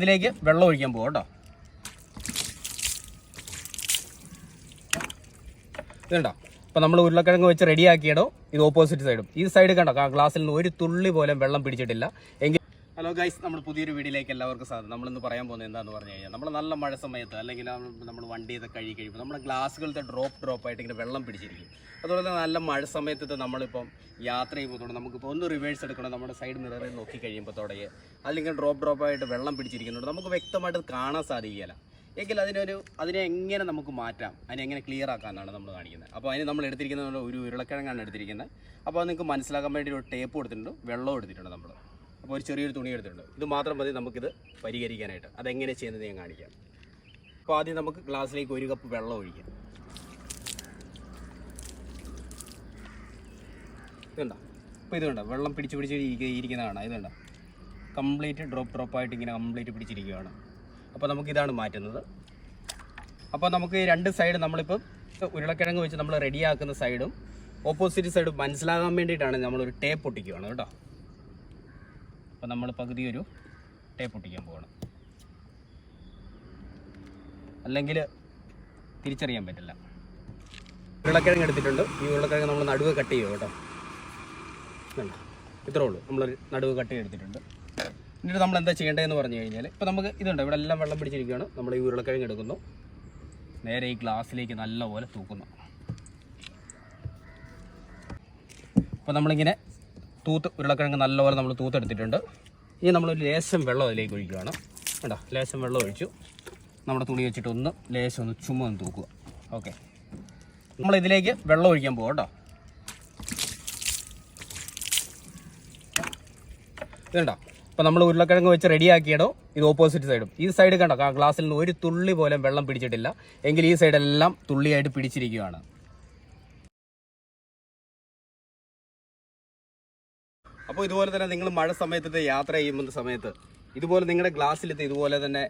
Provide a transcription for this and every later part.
ഇതിലേക്ക് വെള്ളം ഒഴിക്കാൻ പോകും കേട്ടോ. ഇതുണ്ടോ ഇപ്പം നമ്മൾ ഉരുളക്കിഴങ്ങ് വെച്ച് റെഡിയാക്കിയടോ ഇത് ഓപ്പോസിറ്റ് സൈഡും ഈ സൈഡ് കണ്ടോ? ഗ്ലാസ്സിൽ നിന്ന് ഒരു തുള്ളി പോലും വെള്ളം പിടിച്ചിട്ടില്ല. എങ്കിൽ ഹലോ ഗൈസ് നമ്മൾ പുതിയൊരു വീഡിയോയിലേക്ക് എല്ലാവർക്കും സാധനം നമ്മളിന്ന് പറയാൻ പോകുന്നത് എന്താണെന്ന് പറഞ്ഞു കഴിഞ്ഞാൽ നമ്മൾ നല്ല മഴ സമയത്ത് അല്ലെങ്കിൽ നമ്മൾ വണ്ടി ഇതൊക്കെ കഴുകി കഴിയുമ്പോൾ നമ്മുടെ ഗ്ലാസ്സുകളുടെ ഡ്രോപ്പ് ഡ്രോപ്പ് ആയിട്ട് ഇങ്ങനെ വെള്ളം പിടിച്ചിരിക്കും. അതുപോലെ തന്നെ നല്ല മഴ സമയത്ത് നമ്മളിപ്പം യാത്ര ചെയ്യുമ്പോൾ നമുക്കിപ്പോൾ ഒന്ന് റിവേഴ്സ് എടുക്കണം. നമ്മുടെ സൈഡ് മിററിൽ നോക്കി കഴിയുമ്പോൾ തുടങ്ങി അതിലിങ്ങനെ ഡ്രോപ്പ് ഡ്രോപ്പ് ആയിട്ട് വെള്ളം പിടിച്ചിരിക്കുന്നുണ്ട്. നമുക്ക് വ്യക്തമായിട്ട് കാണാൻ സാധിക്കുകയില്ല. എങ്കിൽ അതിനൊരു അതിനെ എങ്ങനെ നമുക്ക് മാറ്റാം? അതിനെ എങ്ങനെ ക്ലിയർ ആക്കാമെന്നാണ് നമ്മൾ കാണിക്കുന്നത്. അപ്പോൾ അതിന് നമ്മൾ എടുത്തിരിക്കുന്നത് ഒരു ഉരുളക്കിഴങ്ങാണ് എടുത്തിരിക്കുന്നത്. അപ്പോൾ നിങ്ങൾക്ക് മനസ്സിലാക്കാൻ വേണ്ടി ഒരു ടേപ്പ് കൊടുത്തിട്ടുണ്ട്. വെള്ളം എടുത്തിട്ടുണ്ട് നമ്മൾ അപ്പോൾ ഒരു ചെറിയൊരു തുണി എടുത്തിട്ടുണ്ട്. ഇത് മാത്രം മതി നമുക്കിത് പരിഹരിക്കാനായിട്ട്. അതെങ്ങനെ ചെയ്യുന്നത് ഞാൻ കാണിക്കാം. അപ്പോൾ ആദ്യം നമുക്ക് ഗ്ലാസ്സിലേക്ക് ഒരു കപ്പ് വെള്ളം ഒഴിക്കാം. ഇതുണ്ട? അപ്പോൾ ഇതുണ്ടോ? വെള്ളം പിടിച്ച് പിടിച്ച് ഇരിക്കുന്നതാണ് ഇരിക്കുന്നതാണ് ഇതുണ്ടോ? കംപ്ലീറ്റ് ഡ്രോപ്പ് ഡ്രോപ്പ് ആയിട്ട് ഇങ്ങനെ കംപ്ലീറ്റ് പിടിച്ചിരിക്കുകയാണ്. അപ്പോൾ നമുക്കിതാണ് മാറ്റുന്നത്. അപ്പോൾ നമുക്ക് രണ്ട് സൈഡ് നമ്മളിപ്പം ഉരുളക്കിഴങ്ങ് വെച്ച് നമ്മൾ റെഡിയാക്കുന്ന സൈഡും ഓപ്പോസിറ്റ് സൈഡും മനസ്സിലാകാൻ വേണ്ടിയിട്ടാണ് നമ്മളൊരു ടേപ്പ് ഒട്ടിക്കുകയാണ് കേട്ടോ. അപ്പോൾ നമ്മൾ പകുതി ഒരു ടേപ്പ് ഒട്ടിക്കാൻ പോകണം അല്ലെങ്കിൽ തിരിച്ചറിയാൻ പറ്റില്ല. ഉരുളക്കിഴങ്ങ് എടുത്തിട്ടുണ്ട്. ഈ ഉരുളക്കിഴങ്ങ് നമ്മൾ നടുവ് കട്ട് ചെയ്യുക കേട്ടോ? വേണ്ട. ഇത്രേ ഉള്ളൂ. നമ്മൾ നടുവ് കട്ട് ചെയ്തെടുത്തിട്ടുണ്ട്. എന്നിട്ട് നമ്മൾ എന്താ ചെയ്യേണ്ടതെന്ന് പറഞ്ഞു കഴിഞ്ഞാൽ ഇപ്പോൾ നമുക്ക് ഇതുണ്ട്. ഇവിടെ എല്ലാം വെള്ളം പിടിച്ചിരിക്കുകയാണ്. നമ്മൾ ഈ ഉരുളക്കിഴങ്ങ് എടുക്കുന്നു. നേരെ ഈ ഗ്ലാസ്സിലേക്ക് നല്ലപോലെ തൂക്കുന്നു. അപ്പോൾ നമ്മളിങ്ങനെ തൂത്ത് ഉരുളക്കിഴങ്ങ് നല്ലപോലെ നമ്മൾ തൂത്തെടുത്തിട്ടുണ്ട്. ഇനി നമ്മളൊരു ലേശം വെള്ളം അതിലേക്ക് ഒഴിക്കുകയാണ്. കേട്ടോ ലേശം വെള്ളം ഒഴിച്ചു. നമ്മുടെ തുണി വെച്ചിട്ട് ഒന്ന് ലേശം ഒന്ന് ചുമ്മാ ഒന്ന് തൂക്കുക. ഓക്കെ. നമ്മളിതിലേക്ക് വെള്ളം ഒഴിക്കാൻ പോകും കേട്ടോ. ഇതുണ്ടോ അപ്പോൾ നമ്മൾ ഉരുളക്കിഴങ്ങ് വെച്ച് റെഡിയാക്കിയടോ? ഇത് ഓപ്പോസിറ്റ് സൈഡും ഈ സൈഡ് കണ്ടോ? ഗ്ലാസ്സിൽ നിന്ന് ഒരു തുള്ളി പോലും വെള്ളം പിടിച്ചിട്ടില്ല. എങ്കിൽ ഈ സൈഡെല്ലാം തുള്ളിയായിട്ട് പിടിച്ചിരിക്കുകയാണ്. അപ്പോൾ ഇതുപോലെ തന്നെ നിങ്ങൾ മഴ സമയത്ത് യാത്ര ചെയ്യുന്ന സമയത്ത് ഇതുപോലെ നിങ്ങളുടെ ഗ്ലാസ്സിലെത്തി ഇതുപോലെ തന്നെ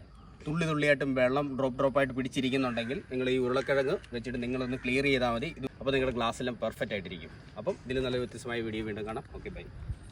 തുള്ളി തുള്ളിയായിട്ടും വെള്ളം ഡ്രോപ്പ് ഡ്രോപ്പായിട്ട് പിടിച്ചിരിക്കുന്നുണ്ടെങ്കിൽ നിങ്ങൾ ഈ ഉരുളക്കിഴങ്ങ് വെച്ചിട്ട് നിങ്ങളൊന്ന് ക്ലിയർ ചെയ്താൽ മതി. അപ്പോൾ നിങ്ങളുടെ ഗ്ലാസ്സെല്ലാം പെർഫെക്റ്റ് ആയിട്ടിരിക്കും. അപ്പം ഇതിൽ നല്ല വ്യത്യസ്തമായ വീഡിയോ വീണ്ടും കാണാം. Okay bye